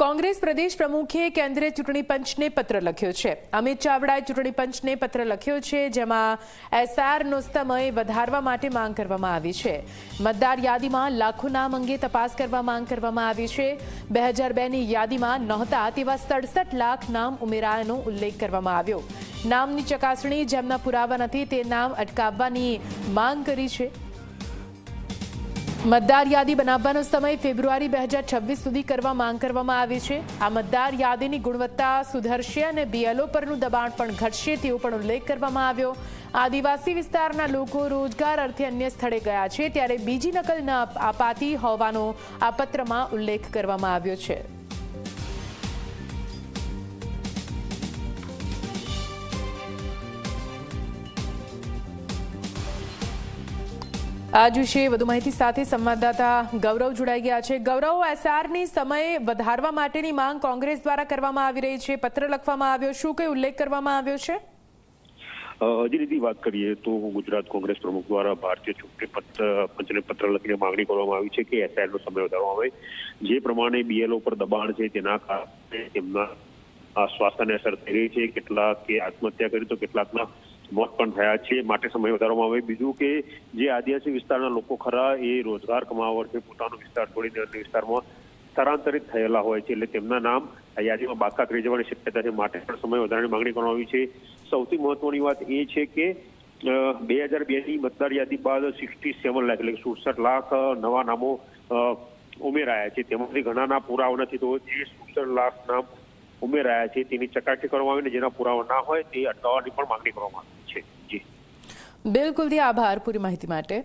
કોંગ્રેસ પ્રદેશ પ્રમુખે કેન્દ્રીય ચૂંટણી પંચને પત્ર લખ્યો છે. અમિત ચાવડાએ ચૂંટણી પંચને પત્ર લખ્યો છે, જેમાં એસઆરનો સમય વધારવા માટે માંગ કરવામાં આવી છે. મતદાર યાદીમાં લાખો નામ અંગે તપાસ કરવા માંગ કરવામાં આવી છે. બે હજાર બેની યાદીમાં નહોતા તેવા સડસઠ લાખ નામ ઉમેરાયાનો ઉલ્લેખ કરવામાં આવ્યો. નામની ચકાસણી જેમના પુરાવા નથી તે નામ અટકાવવાની માંગ કરી છે. મતદાર યાદી બનાવવાનો સમય ફેબ્રુઆરી બે હજાર છવ્વીસ સુધી કરવા માંગ કરવામાં આવી છે. આ મતદાર યાદીની ગુણવત્તા સુધરશે અને બીએલઓ પરનું દબાણ પણ ઘટશે તેવો પણ ઉલ્લેખ કરવામાં આવ્યો. આદિવાસી વિસ્તારના લોકો રોજગાર અર્થે અન્ય સ્થળે ગયા છે, ત્યારે બીજી નકલ ન અપાતી હોવાનો આ પત્રમાં ઉલ્લેખ કરવામાં આવ્યો છે. આજ વિશે વધુ માહિતી સાથે સંવાદદાતા ગૌરવ જોડાઈ ગયા છે. ગૌરવ એસઆરની સમય વધારવા માટેની માંગ કોંગ્રેસ દ્વારા કરવામાં આવી રહી છે. પત્ર લખવામાં આવ્યો શું કઈ ઉલ્લેખ કરવામાં આવ્યો છે? હજી રીતે વાત કરીએ તો ગુજરાત કોંગ્રેસ પ્રમુખ દ્વારા ભારતીય ચૂંટણી પંચને પત્ર લખીને માંગણી કરવામાં આવી છે કે એસઆઈનો સમય વધારવામાં આવે. જે પ્રમાણે બીએલઓ પર દબાણ છે તેના કારણે તેમના સ્વાસ્થ્યને અસર થઈ રહી છે. કેટલાકે આત્મહત્યા કરી તો કેટલાકના મોત પણ થયા છે. માટે સમય વધારવામાં આવે. બીજું કે જે આદિવાસી વિસ્તારના લોકો ખરા, એ રોજગાર કમાવા અર્થે પોતાનો વિસ્તાર છોડીને અન્ય વિસ્તારમાં સ્થળાંતરિત થયેલા હોય છે. એટલે તેમના નામ આ યાદીમાં બાકાત રહી જવાની શક્યતા છે. માટે પણ સમય વધારાની માંગણી કરવામાં આવી છે. સૌથી મહત્વની વાત એ છે કે બે હજાર બેની મતદાર યાદી બાદ સિક્સટી સેવન લાખ એટલે સુડસઠ લાખ નવા નામો ઉમેરાયા છે. તેમાંથી ઘણાના પૂરા નથી. તો જે સુડસઠ લાખ નામ ઉમેરાયા છે, તેની ચકાસણી કરવામાં આવે ને જેના પુરાવા ના હોય તે અટકાવવાની પણ માંગણી કરવામાં આવી છે. જી. બિલકુલ આભાર પૂરી માહિતી માટે.